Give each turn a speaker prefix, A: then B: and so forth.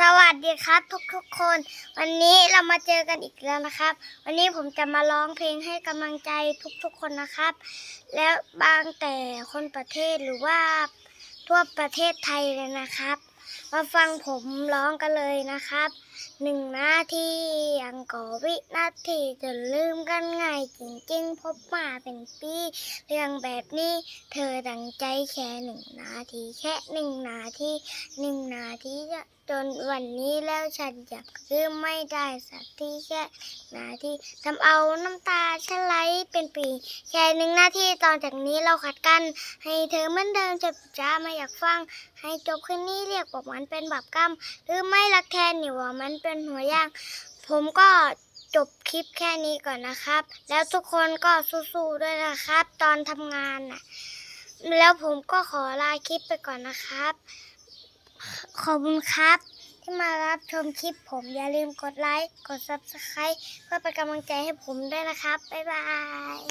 A: สวัสดีครับ ทุกๆคน วันนี้เรามาเจอกันอีกแล้วนะครับ วันนี้ผมจะมาร้องเพลงให้กำลังใจทุกๆคนนะครับ แล้วบางแต่คนประเทศหรือว่าทั่วประเทศไทยเลยนะครับ มาฟังผมร้องกันเลยนะครับ หนึ่งนาทียังก่อวินาทีจนลืมกันง่ายจริงๆ พบมาเป็นปี เรื่องแบบนี้ เธอดังใจแค่หนึ่งนาทีแค่หนึ่งนาทีหนึ่งนาทีจะจนวันนี้แล้วฉันอยากลืมไม่ได้สักทีแค่นาทีทำเอาน้ำตาฉันไหลเป็นปี แค่หนึ่งนาทีตอนจากนี้เราขัดกัน ให้เธอเหมือนเดิมจะจ้าไม่อยากฟัง ให้จบคืนนี้เรียกว่ามันเป็นแบบกรรมหรือไม่รักแทนนี่ว่ามันเป็นหัวย่าง ผมก็จบคลิปแค่นี้ก่อนนะครับ แล้วทุกคนก็สู้ๆด้วยนะครับ ตอนทำงานน่ะ แล้วผมก็ขอลาคลิปไปก่อนนะครับ ขอบคุณครับ ที่มารับชมคลิปผมอย่าลืมกดไลค์ กด Subscribe เพื่อเป็นกำลังใจให้ผมด้วยนะครับ บ๊ายบาย